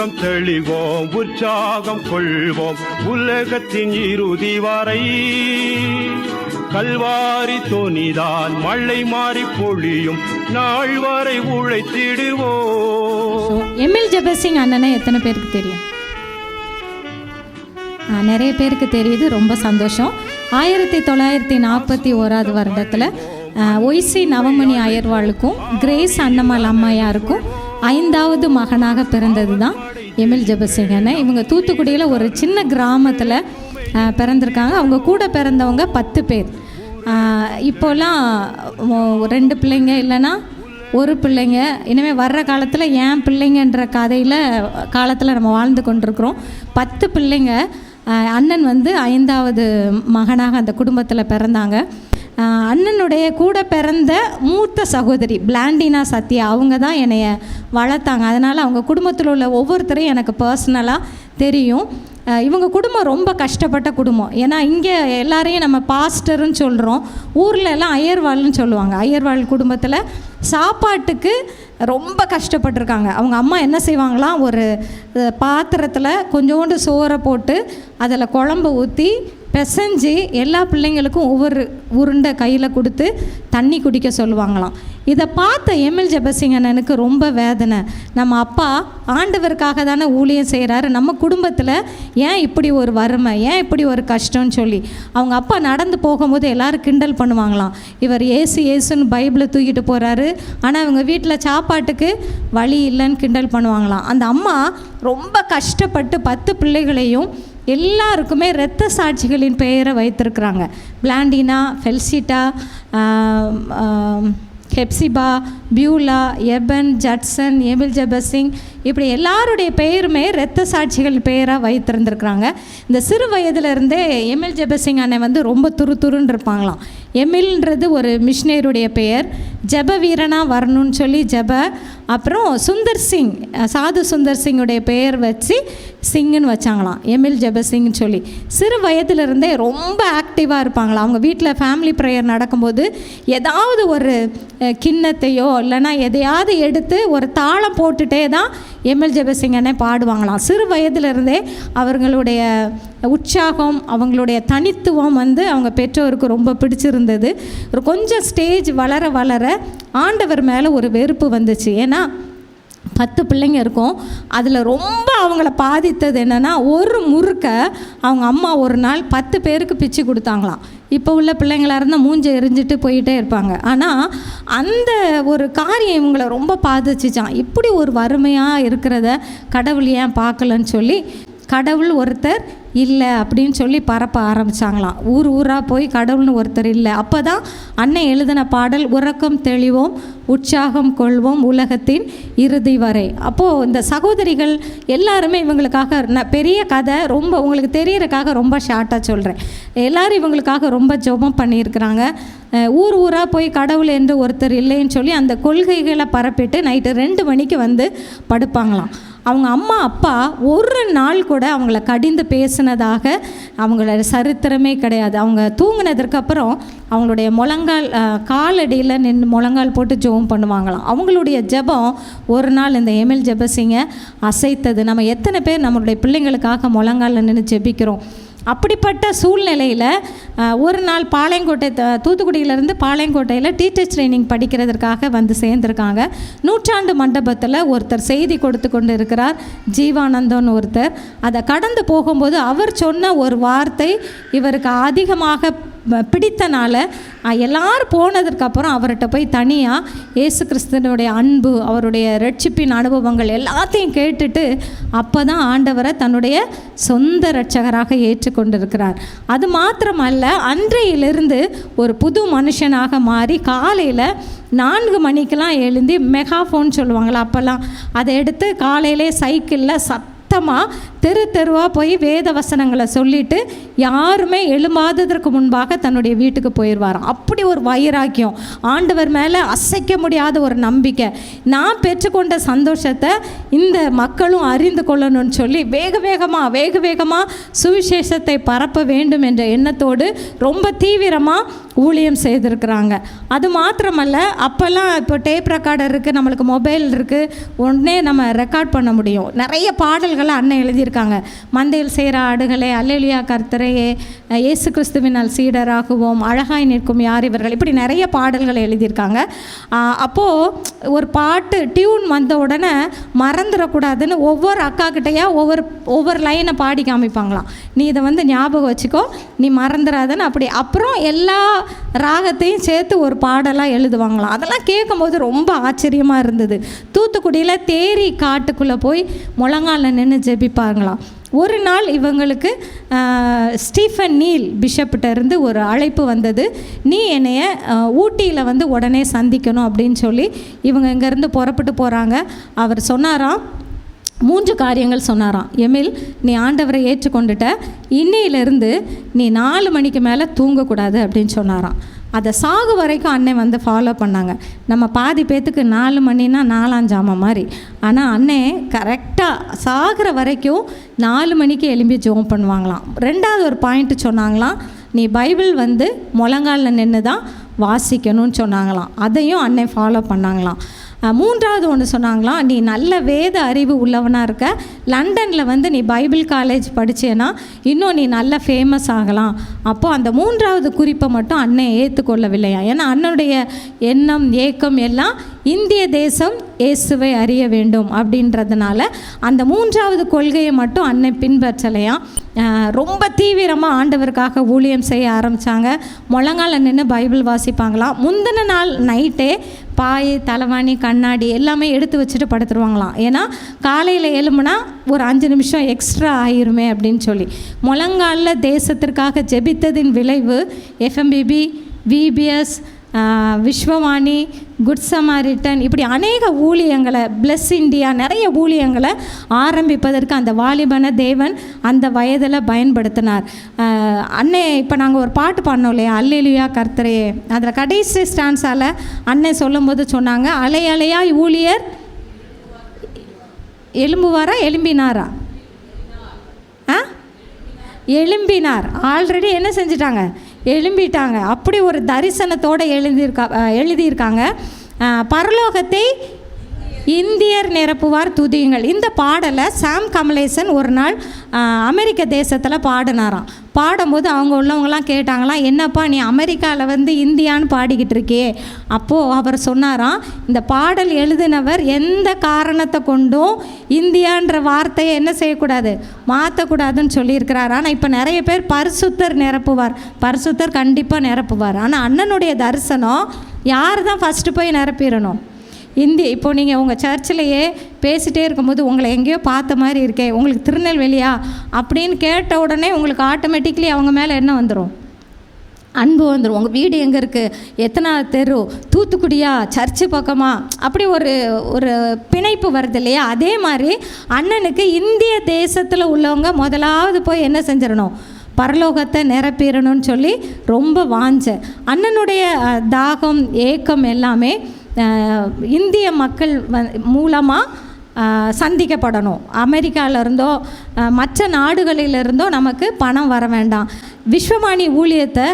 உறக்கம் தெளிவோம் உற்சாகம் கொள்வோம். உலகத்தின் இறுதி வரை கல்வாரி தோணிதான் மழை மாறி பொழியும். நாள் வரை உழைத்திடுவோம். எம்எல் ஜபசிங் அண்ணனை எத்தனை பேருக்கு தெரியும்? நிறைய பேருக்கு தெரியுது ரொம்ப சந்தோஷம். ஆயிரத்தி தொள்ளாயிரத்தி நாற்பத்தி ஓராவது வருடத்தில் ஒய்சி நவமணி அயர்வாளுக்கும் கிரேஸ் அன்னம்மாள் அம்மையாருக்கும் ஐந்தாவது மகனாக பிறந்தது தான் எமில் ஜெபசிங்கன்னு இவங்க தூத்துக்குடியில் ஒரு சின்ன கிராமத்தில் பிறந்திருக்காங்க. அவங்க கூட பிறந்தவங்க பத்து பேர். இப்போல்லாம் ரெண்டு பிள்ளைங்க இல்லைன்னா ஒரு பிள்ளைங்க. இனிமேல் வர்ற காலத்தில் ஏன் பிள்ளைங்கன்ற கதையில் காலத்தில் நம்ம வாழ்ந்து கொண்டிருக்கிறோம். பத்து பிள்ளைங்க அண்ணன் வந்து ஐந்தாவது மகனாக அந்த குடும்பத்தில் பிறந்தாங்க. அண்ணனுடைய கூட பிறந்த மூத்த சகோதரி பிளாண்டினா சத்யா அவங்க தான் என்னைய வளர்த்தாங்க. அதனால் அவங்க குடும்பத்தில் உள்ள ஒவ்வொருத்தரையும் எனக்கு பர்சனலாக தெரியும். இவங்க குடும்பம் ரொம்ப கஷ்டப்பட்ட குடும்பம். ஏன்னா இங்கே எல்லாரையும் நம்ம பாஸ்டர்னு சொல்கிறோம் ஊரில் எல்லாம் அயர்வாள்னு சொல்லுவாங்க. அயர்வாள் குடும்பத்தில் சாப்பாட்டுக்கு ரொம்ப கஷ்டப்பட்டிருக்காங்க. அவங்க அம்மா என்ன செய்வாங்களாம் ஒரு பாத்திரத்தில் கொஞ்சோண்டு சோறை போட்டு அதில் குழம்பு ஊற்றி பிசைஞ்சு எல்லா பிள்ளைங்களுக்கும் ஒவ்வொரு உருண்டை கையில் கொடுத்து தண்ணி குடிக்க சொல்லுவாங்களாம். இதை பார்த்த எம்எல் ஜெபசிங் அண்ணனுக்கு ரொம்ப வேதனை. நம்ம அப்பா ஆண்டவருக்காக தானே ஊழியம் செய்கிறாரு நம்ம குடும்பத்தில் ஏன் இப்படி ஒரு வறுமை ஏன் இப்படி ஒரு கஷ்டம்னு சொல்லி. அவங்க அப்பா நடந்து போகும்போது எல்லோரும் கிண்டல் பண்ணுவாங்களாம். இவர் ஏசு ஏசுன்னு பைபிளை தூக்கிட்டு போகிறாரு ஆனால் அவங்க வீட்டில் சாப்பாட்டுக்கு வழி இல்லைன்னு கிண்டல் பண்ணுவாங்களாம். அந்த அம்மா ரொம்ப கஷ்டப்பட்டு பத்து பிள்ளைகளையும் எல்லாருக்குமே இரத்த சாட்சிகளின் பெயரை வைத்திருக்கிறாங்க. Blandina Felicita Hepzibah Beulah Eben Judson Emil Jebasingh இப்படி எல்லாருடைய பெயருமே இரத்த சாட்சிகள் பெயராக வைத்திருந்திருக்கிறாங்க. இந்த சிறு வயதிலிருந்தே எமில் ஜெபசிங் அண்ணன் வந்து ரொம்ப துரு துருன்னு இருப்பாங்களாம். எமில்ன்றது ஒரு மிஷினேருடைய பெயர். ஜப வீரனாக வரணும்னு சொல்லி ஜப. அப்புறம் சுந்தர் சிங் சாது சுந்தர் சிங்குடைய பெயர் வச்சு சிங்குன்னு வச்சாங்களாம். எமில் ஜபசிங்னு சொல்லி. சிறு வயதிலிருந்தே ரொம்ப ஆக்டிவாக இருப்பாங்களாம். அவங்க வீட்டில் ஃபேமிலி ப்ரேயர் நடக்கும்போது ஏதாவது ஒரு கிண்ணத்தையோ இல்லைன்னா எதையாவது எடுத்து ஒரு தாளம் போட்டுகிட்டே தான் எம்எல் ஜெபசிங்கனே பாடுவாங்களாம். சிறு வயதிலிருந்தே அவர்களுடைய உற்சாகம் அவங்களுடைய தனித்துவம் வந்து அவங்க பெற்றோருக்கு ரொம்ப பிடிச்சிருந்தது. ஒரு கொஞ்சம் ஸ்டேஜ் வளர வளர ஆண்டவர் மேலே ஒரு வெறுப்பு வந்துச்சு. ஏன்னா பத்து பிள்ளைங்க இருக்கும். அதில் ரொம்ப அவங்கள பாதித்தது என்னென்னா ஒரு முறுக்க அவங்க அம்மா ஒரு நாள் பத்து பேருக்கு பிச்சு கொடுத்தாங்களாம். இப்போ உள்ள பிள்ளைங்களாக இருந்தால் மூஞ்சை எரிஞ்சிட்டு போயிட்டே இருப்பாங்க. ஆனால் அந்த ஒரு காரியம் இவங்களை ரொம்ப பாதிச்சிச்சான் இப்படி ஒரு வறுமையாக இருக்கிறத கடவுள் ஏன் பார்க்கலன்னு சொல்லி கடவுள் ஒருத்தர் இல்லை அப்படின்னு சொல்லி பரப்ப ஆரம்பிச்சாங்களாம். ஊர் ஊராக போய் கடவுள்னு ஒருத்தர் இல்லை. அப்போ தான் அன்னை எழுதின பாடல் உறக்கம் தெளிவோம் உற்சாகம் கொள்வோம் உலகத்தின் இறுதி வரை. அப்போது இந்த சகோதரிகள் எல்லாருமே இவங்களுக்காக நான் பெரிய கதை ரொம்ப உங்களுக்கு தெரியறக்காக ரொம்ப ஷார்ட்டாக சொல்கிறேன் எல்லாரும் இவங்களுக்காக ரொம்ப ஜெபம் பண்ணியிருக்கிறாங்க. ஊர் ஊராக போய் கடவுள் என்று ஒருத்தர் இல்லைன்னு சொல்லி அந்த கொள்கைகளை பரப்பிட்டு நைட்டு ரெண்டு மணிக்கு வந்து படுப்பாங்களாம். அவங்க அம்மா அப்பா ஒரு நாள் கூட அவங்கள கடிந்து பேசினதாக அவங்களோட சரித்திரமே கிடையாது. அவங்க தூங்கினதற்கப்புறம் அவங்களுடைய முழங்கால் காலடியில் நின்று முழங்கால் போட்டு ஜெபம் பண்ணுவாங்களாம். அவங்களுடைய ஜெபம் ஒரு நாள் இந்த எமில் ஜெபசிங்க அசைத்தது. நம்ம எத்தனை பேர் நம்மளுடைய பிள்ளைங்களுக்காக முழங்காலில் நின்று ஜெபிக்கிறோம்? அப்படிப்பட்ட சூழ்நிலையில் ஒரு நாள் பாளையங்கோட்டை த- தூத்துக்குடியிலேருந்து பாளையங்கோட்டையில் டீச்சர் ட்ரைனிங் படிக்கிறதுக்காக வந்து சேர்ந்துருக்காங்க. நூற்றாண்டு மண்டபத்தில் ஒருத்தர் செய்தி கொடுத்து கொண்டு இருக்கிறார் ஜீவானந்தன் ஒருத்தர். அதை கடந்து போகும்போது அவர் சொன்ன ஒரு வார்த்தை இவருக்கு அதிகமாக பிடித்தனால எல்லாரும் போனதுக்கப்புறம் அவர்கிட்ட போய் தனியாக இயேசு கிறிஸ்தனுடைய அன்பு அவருடைய ரட்சிப்பின் அனுபவங்கள் எல்லாத்தையும் கேட்டுட்டு அப்போ தான் ஆண்டவரை தன்னுடைய சொந்த ரட்சகராக ஏற்றுக்கொண்டிருக்கிறார். அது மாத்திரமல்ல அன்றையிலிருந்து ஒரு புது மனுஷனாக மாறி காலையில் நான்கு மணிக்கெலாம் எழுந்தி மெகாஃபோன் சொல்லுவாங்களா அப்போல்லாம். அதை எடுத்து காலையிலே சைக்கிளில் சத்தமாக தெரு தெருவாக போய் வேத வசனங்களை சொல்லிட்டு யாருமே எழும்பாததற்கு முன்பாக தன்னுடைய வீட்டுக்கு போயிடுவாராம். அப்படி ஒரு வைராக்கியம். ஆண்டவர் மேலே அசைக்க முடியாத ஒரு நம்பிக்கை. நான் பெற்றுக்கொண்ட சந்தோஷத்தை இந்த மக்களும் அறிந்து கொள்ளணும்னு சொல்லி வேக வேகமாக வேக வேகமாக சுவிசேஷத்தை பரப்ப வேண்டும் என்ற எண்ணத்தோடு ரொம்ப தீவிரமாக ஊழியம் செய்திருக்கிறாங்க. அது மாத்திரமல்ல அப்போல்லாம் இப்போ டேப் ரெக்கார்டர் இருக்குது நம்மளுக்கு மொபைல் இருக்குது உடனே நம்ம ரெக்கார்ட் பண்ண முடியும். நிறைய பாடல்களை அண்ணன் எழுதியிருக்காங்க. மந்தையில் செய்கிற ஆடுகளே அல்லேலியா கர்த்தரையே இயேசு கிறிஸ்துவினால் சீடராகுவோம் அழகாய் நிற்கும் யார் இவர்கள்? இப்படி நிறைய பாடல்களை எழுதியிருக்காங்க. அப்போது ஒரு பாட்டு டியூன் வந்த உடனே மறந்துடக்கூடாதுன்னு ஒவ்வொரு அக்கா கிட்டேயா ஒவ்வொரு ஒவ்வொரு லைனை பாடி காமிப்பாங்களாம். நீ இதை வந்து ஞாபகம் வச்சுக்கோ நீ மறந்துடாதன்னு அப்படி. அப்புறம் எல்லா ராகத்தையும் சேர்த்து ஒரு பாடலாக எழுதுவாங்களாம். அதெல்லாம் கேட்கும்போது ரொம்ப ஆச்சரியமாக இருந்தது. தூத்துக்குடியில் தேரி காட்டுக்குள்ளே போய் முழங்காலில் நின்று ஜெபிப்பாங்களாம். ஒரு நாள் இவங்களுக்கு ஸ்டீஃபன் நீல் பிஷப்கிட்ட இருந்து ஒரு அழைப்பு வந்தது. நீ என்னைய ஊட்டியில் வந்து உடனே சந்திக்கணும் அப்படின்னு சொல்லி இவங்க இங்கேருந்து புறப்பட்டு போகிறாங்க அவர் சொன்னாராம் மூன்று காரியங்கள் சொன்னாராம். எமில் நீ ஆண்டவரை ஏற்றுக்கொண்டுட்ட. இன்னையிலேருந்து நீ நாலு மணிக்கு மேலே தூங்கக்கூடாது அப்படின்னு சொன்னாராம். அதை சாகு வரைக்கும் அண்ணன் வந்து ஃபாலோ பண்ணாங்க. நம்ம பாதி பேத்துக்கு நாலு மணினா நாலாஞ்சாம மாதிரி. ஆனால் அண்ணன் கரெக்டாக சாகிற வரைக்கும் நாலு மணிக்கு எழும்பி ஜோம் பண்ணுவாங்களாம். ரெண்டாவது ஒரு பாயிண்ட் சொன்னாங்களாம் நீ பைபிள் வந்து முழங்காலில் நின்று தான் வாசிக்கணும்னு சொன்னாங்களாம். அதையும் அண்ணன் ஃபாலோ பண்ணாங்களாம். மூன்றாவது ஒன்று சொன்னாங்களாம் நீ நல்ல வேத அறிவு உள்ளவனாக இருக்க லண்டனில் வந்து நீ பைபிள் காலேஜ் படித்தேன்னா இன்னும் நீ நல்ல ஃபேமஸ் ஆகலாம். அப்போது அந்த மூன்றாவது குறிப்பை மட்டும் அண்ணன் ஏற்றுக்கொள்ளவில்லையா ஏன்னா அண்ணனுடைய எண்ணம் ஏக்கம் எல்லாம் இந்திய தேசம் இயேசுவை அறிய வேண்டும் அப்படின்றதுனால அந்த மூன்றாவது கொள்கையை மட்டும் அன்னை பின்பற்றலையாம் ரொம்ப தீவிரமாக ஆண்டவருக்காக ஊழியம் செய்ய ஆரம்பித்தாங்க முழங்கால நின்று பைபிள் வாசிப்பாங்களாம் முந்தின நாள் நைட்டே பாய் தலைவாணி கண்ணாடி எல்லாமே எடுத்து வச்சுட்டு படுத்துருவாங்களாம். ஏன்னா காலையில் எழும்புனா ஒரு அஞ்சு நிமிஷம் எக்ஸ்ட்ரா ஆயிருமே அப்படின்னு சொல்லி. முழங்காலில் தேசத்திற்காக ஜெபித்ததின் விளைவு FMPB VBS Vishwavani good Samaritan இப்படி அநேக ஊழியங்களை பிளஸ் இண்டியா நிறைய ஊழியங்களை ஆரம்பிப்பதற்கு அந்த வாலிபன தேவன் அந்த வயதில் பயன்படுத்தினார். ஆஹ் அண்ணே இப்போ நாங்கள் ஒரு பாட்டு பாடினோம் இல்லையா? அல்லேலுயா கர்த்தரையே அதில் கடைசி ஸ்டான்ஸால் அண்ணன் சொல்லும்போது சொன்னாங்க அலை அலையாய் ஊழியர் எலும்புவாரா எலும்பினாரா? ஆ? எலும்பினார். ஆல்ரெடி என்ன செஞ்சிட்டாங்க? எழும்பிட்டாங்க. அப்படி ஒரு தரிசனத்தோடு எழுதியிருக்கா எழுதியிருக்காங்க. பரலோகத்தை இந்தியர் நிரப்புவார் துதியுங்கள். இந்த பாடலை சாம் கமலேசன் ஒரு நாள் அமெரிக்க தேசத்தில் பாடினாராம். பாடும்போது அவங்க உள்ளவங்களாம் கேட்டாங்களாம் என்னப்பா நீ அமெரிக்காவில் வந்து இந்தியான்னு பாடிக்கிட்டு இருக்கியே அப்போது அவர் சொன்னாராம் இந்த பாடல் எழுதினவர் எந்த காரணத்தை கொண்டும் இந்தியான்ற வார்த்தையை என்ன செய்யக்கூடாது? மாற்றக்கூடாதுன்னு சொல்லியிருக்கிறார். ஆனால் இப்போ நிறைய பேர் பரிசுத்தர் நிரப்புவார். பரிசுத்தர் கண்டிப்பாக நிரப்புவார். ஆனால் அண்ணனுடைய தரிசனம் யார் தான் ஃபஸ்ட்டு போய் நிரப்பிடணும்? இந்தி இப்போ நீங்கள் உங்கள் சர்ச்சிலேயே பேசிகிட்டே இருக்கும்போது உங்களை எங்கேயோ பார்த்த மாதிரி இருக்கே உங்களுக்கு திருநெல்வேலியா? அப்படின்னு கேட்ட உடனே உங்களுக்கு ஆட்டோமேட்டிக்லி அவங்க மேலே என்ன வந்துடும் அன்பு வந்துடும் உங்கள் வீடு எங்கே இருக்குது எத்தனை தெரு? தூத்துக்குடியா? சர்ச்சு பக்கமா? அப்படி ஒரு ஒரு பிணைப்பு வருது இல்லையா? அதே மாதிரி அண்ணனுக்கு இந்திய தேசத்தில் உள்ளவங்க முதலாவது போய் என்ன செஞ்சிடணும்? பரலோகத்தை நிரப்பிடணும்னு சொல்லி ரொம்ப வாஞ்ச. அண்ணனுடைய தாகம் ஏக்கம் எல்லாமே இந்திய மக்கள் மூலமாக சந்திக்கப்படணும். அமெரிக்காவிலிருந்தோ மற்ற நாடுகளிலிருந்தோ நமக்கு பணம் வர வேண்டாம். விஸ்வவாணி ஊழியத்தை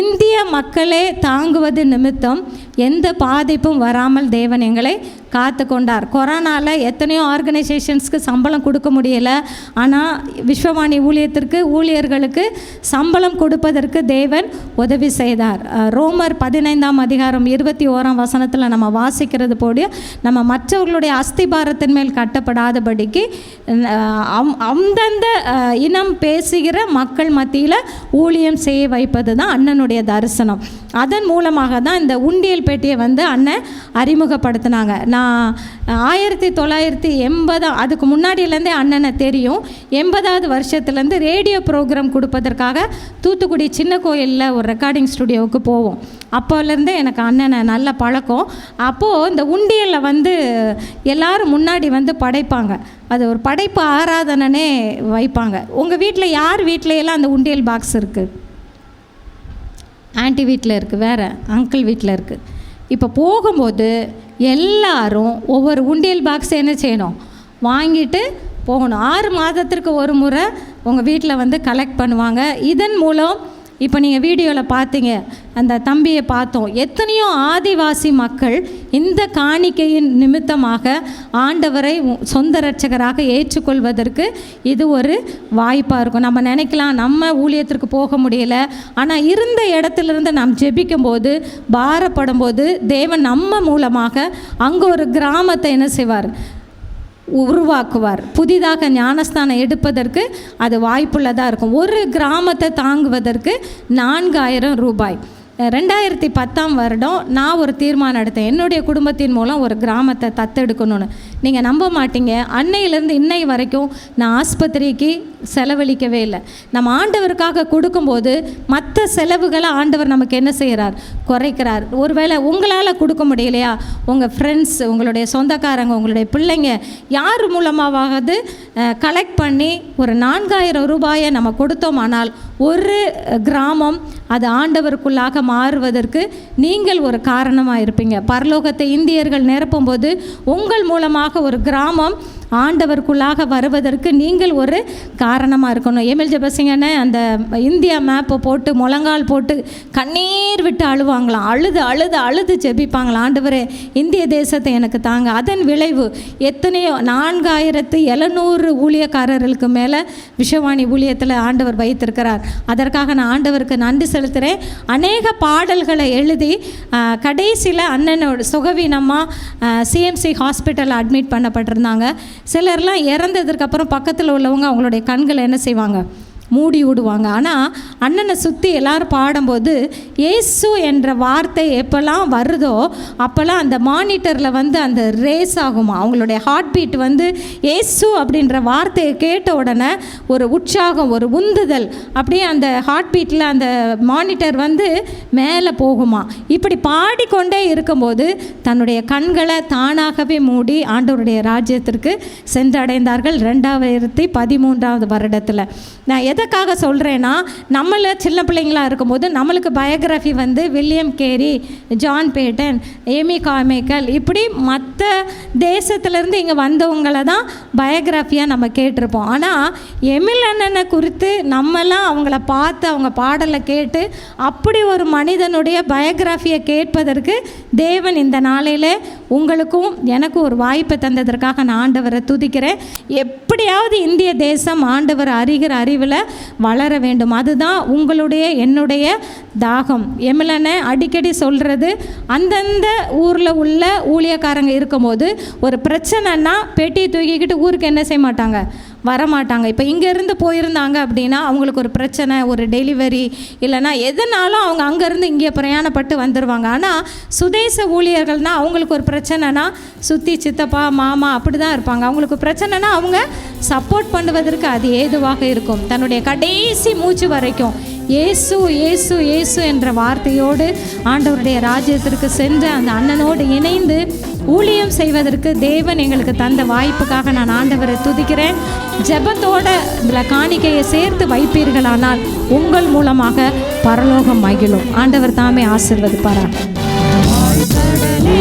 இந்திய மக்களே தாங்குவது நிமித்தம் எந்த பாதிப்பும் வராமல் தேவன் எங்களை காத்து கொண்டார் கொரோனாவில் எத்தனையோ ஆர்கனைசேஷன்ஸ்க்கு சம்பளம் கொடுக்க முடியலை. ஆனால் விஸ்வவாணி ஊழியத்திற்கு ஊழியர்களுக்கு சம்பளம் கொடுப்பதற்கு தேவன் உதவி செய்தார். ரோமர் பதினைந்தாம் அதிகாரம் இருபத்தி ஓராம் வசனத்தில் நம்ம வாசிக்கிறது போல நம்ம மற்றவர்களுடைய அஸ்திபாரத்தின் மேல் கட்டப்படாதபடிக்கு அம்- அந்தந்த இனம் பேசுகிற மக்கள் மத்தியில் ஊழியம் செய்ய வைப்பது தான் அண்ணனுடைய தரிசனம். அதன் மூலமாக தான் இந்த உண்டியல் பேட்டியை வந்து அண்ணன் அறிமுகப்படுத்தினாங்க. நான் ஆயிரத்தி தொள்ளாயிரத்தி எண்பதா அதுக்கு முன்னாடியிலேருந்தே அண்ணனை தெரியும். எண்பதாவது வருஷத்துலேருந்து ரேடியோ ப்ரோக்ராம் கொடுப்பதற்காக தூத்துக்குடி சின்ன கோயிலில் ஒரு ரெக்கார்டிங் ஸ்டுடியோவுக்கு போவோம். அப்போலேருந்தே எனக்கு அண்ணனை நல்ல பழக்கம். அப்போது இந்த உண்டியலில் வந்து எல்லோரும் முன்னாடி வந்து படைப்பாங்க. அது ஒரு படைப்பு ஆராதனனே வைப்பாங்க. உங்கள் வீட்டில் யார் வீட்ல அந்த உண்டியல் பாக்ஸ் இருக்குது ஆன்ட்டி வீட்டில் இருக்குது வேறு அங்கிள் வீட்டில் இருக்குது இப்போ போகும்போது எல்லாரும் ஒவ்வொரு உண்டியல் பாக்ஸ் என்ன செய்யணும்? வாங்கிட்டு போகணும். ஆறு மாதத்திற்கு ஒரு முறை உங்கள் வீட்டில் வந்து கலெக்ட் பண்ணுவாங்க. இதன் மூலம் இப்போ நீங்கள் வீடியோவில் பார்த்தீங்க அந்த தம்பியை பார்த்தோம். எத்தனையோ ஆதிவாசி மக்கள் இந்த காணிக்கையின் நிமித்தமாக ஆண்டவரை உ- சொந்த ரட்சகராக ஏற்றுக்கொள்வதற்கு இது ஒரு வாய்ப்பாக இருக்கும். நம்ம நினைக்கலாம் நம்ம ஊழியத்திற்கு போக முடியல. ஆனால் இருந்த இடத்துலேருந்து நாம் ஜெபிக்கும் போது பாரப்படும் போது தேவன் நம்ம மூலமாக அங்கே ஒரு கிராமத்தை என்ன செய்வார்? உருவாக்குவார். புதிதாக ஞானஸ்தானம் எடுப்பதற்கு அது வாய்ப்புள்ளதாக இருக்கும். ஒரு கிராமத்தை தாங்குவதற்கு நான்காயிரம் ரூபாய். ரெண்டாயிரத்தி பத்தாம் வருடம் நான் ஒரு தீர்மானம் எடுத்தேன். என்னுடைய குடும்பத்தின் மூலம் ஒரு கிராமத்தை தத்தெடுக்கணும்னு. நீங்கள் நம்ப மாட்டீங்க. அன்னையிலேருந்து இன்னை வரைக்கும் நான் ஆஸ்பத்திரிக்கு செலவழிக்கவே இல்லை. நம்ம ஆண்டவருக்காக கொடுக்கும்போது மற்ற செலவுகளை ஆண்டவர் நமக்கு என்ன செய்கிறார் குறைக்கிறார். ஒருவேளை உங்களால் கொடுக்க முடியலையா? உங்கள் ஃப்ரெண்ட்ஸ் உங்களுடைய சொந்தக்காரங்க உங்களுடைய பிள்ளைங்க யார் மூலமாவது கலெக்ட் பண்ணி ஒரு நான்காயிரம் ரூபாயை நம்ம கொடுத்தோமானால் ஒரு கிராமம் அது ஆண்டவருக்குள்ளாக மாறுவதற்கு நீங்கள் ஒரு காரணமாக இருப்பீங்க பரலோகத்தை இந்தியர்கள் நிரப்பும்போது உங்கள் மூலமாக ஒரு கிராமம் ஆண்டவருக்குள்ளாக வருவதற்கு நீங்கள் ஒரு காரணமாக இருக்கணும் எமில் ஜபசிங்கன்னு அந்த இந்தியா மேப்பை போட்டு முழங்கால் போட்டு கண்ணீர் விட்டு அழுவாங்களாம். அழுது அழுது அழுது ஜெபிப்பாங்களாம். ஆண்டவரே இந்திய தேசத்தை எனக்கு தாங்க. அதன் விளைவு எத்தனையோ நான்காயிரத்து எழுநூறு ஊழியக்காரர்களுக்கு மேலே விஷவாணி ஊழியத்தில் ஆண்டவர் வைத்திருக்கிறார். அதற்காக நான் ஆண்டவருக்கு நன்றி செலுத்துகிறேன் அநேக பாடல்களை எழுதி கடைசியில் அண்ணனோட சுகவீனமாக சிஎம்சி ஹாஸ்பிட்டலில் அட்மிட் பண்ணப்பட்டிருந்தாங்க. சிலர்லாம் இறந்ததுக்கப்புறம் பக்கத்தில் உள்ளவங்க அவங்களுடைய கண்களை என்ன செய்வாங்க? மூடி விடுவாங்க. ஆனால் அண்ணனை சுற்றி எல்லாரும் பாடும்போது ஏசு என்ற வார்த்தை எப்போல்லாம் வருதோ அப்போல்லாம் அந்த மானிட்டரில் வந்து அந்த ரேஸ் ஆகுமா. அவங்களுடைய ஹார்ட் பீட் வந்து ஏசு அப்படின்ற வார்த்தையை கேட்ட உடனே ஒரு உற்சாகம் ஒரு உந்துதல். அப்படியே அந்த ஹார்ட் பீட்டில் அந்த மானிட்டர் வந்து மேலே போகுமா. இப்படி பாடிக்கொண்டே இருக்கும்போது தன்னுடைய கண்களை தானாகவே மூடி ஆண்டவருடைய ராஜ்யத்திற்கு சென்றடைந்தார்கள். ரெண்டாயிரத்தி பதிமூன்றாவது வருடத்தில். நான் எதுக்காக சொல்கிறேன்னா நம்மள சின்ன பிள்ளைங்களா இருக்கும்போது நம்மளுக்கு பயோகிராஃபி வந்து William Carey John Paton Amy Carmichael இப்படி மற்ற தேசத்துலேருந்து இங்கே வந்தவங்களை தான் பயோகிராஃபியாக நம்ம கேட்டிருப்போம். ஆனால் எமில் அண்ணனை குறித்து நம்மலாம் அவங்கள பார்த்து அவங்க பாடலை கேட்டு அப்படி ஒரு மனிதனுடைய பயோகிராஃபியை கேட்பதற்கு தேவன் இந்த நாளையில் உங்களுக்கும் எனக்கும் ஒரு வாய்ப்பை தந்ததற்காக நான் ஆண்டவரை துதிக்கிறேன். எப்படியாவது இந்திய தேசம் ஆண்டவர் அறிகிற அறிவில் வளர வேண்டும். அதுதான் உங்களுடைய என்னுடைய தாகம். எமிலனை அடிக்கடி சொல்கிறது அந்தந்த ஊரில் உள்ள ஊழியக்காரங்க இருக்கும்போது ஒரு பிரச்சனைன்னா பெட்டி தூக்கிக்கிட்டு ஊருக்கு என்ன செய்ய மாட்டாங்க? வரமாட்டாங்க. இப்போ இங்கேருந்து போயிருந்தாங்க அப்படின்னா அவங்களுக்கு ஒரு பிரச்சனை ஒரு டெலிவரி இல்லைன்னா எதனாலும் அவங்க அங்கேருந்து இங்கே பிரயாணப்பட்டு வந்துடுவாங்க ஆனால் சுதேச ஊழியர்கள்னால் அவங்களுக்கு ஒரு பிரச்சனைனா சுற்றி சித்தப்பா மாமா அப்படி தான் இருப்பாங்க. அவங்களுக்கு பிரச்சனைனா அவங்க சப்போர்ட் பண்ணுவதற்கு அது ஏதுவாக இருக்கும். தன்னுடைய கடைசி மூச்சு வரைக்கும் ஏசு இயேசு இயேசு என்ற வார்த்தையோடு ஆண்டவருடைய ராஜ்யத்திற்கு சென்று அந்த அண்ணனோடு இணைந்து ஊழியம் செய்வதற்கு தேவன் எங்களுக்கு தந்த வாய்ப்புக்காக நான் ஆண்டவரை துதிக்கிறேன். ஜபத்தோட இதில் காணிக்கையை சேர்த்து வைப்பீர்களானால் உங்கள் மூலமாக பரலோகம் மகிழும். ஆண்டவர் தாமே ஆசிர்வதிப்பாரா கடலே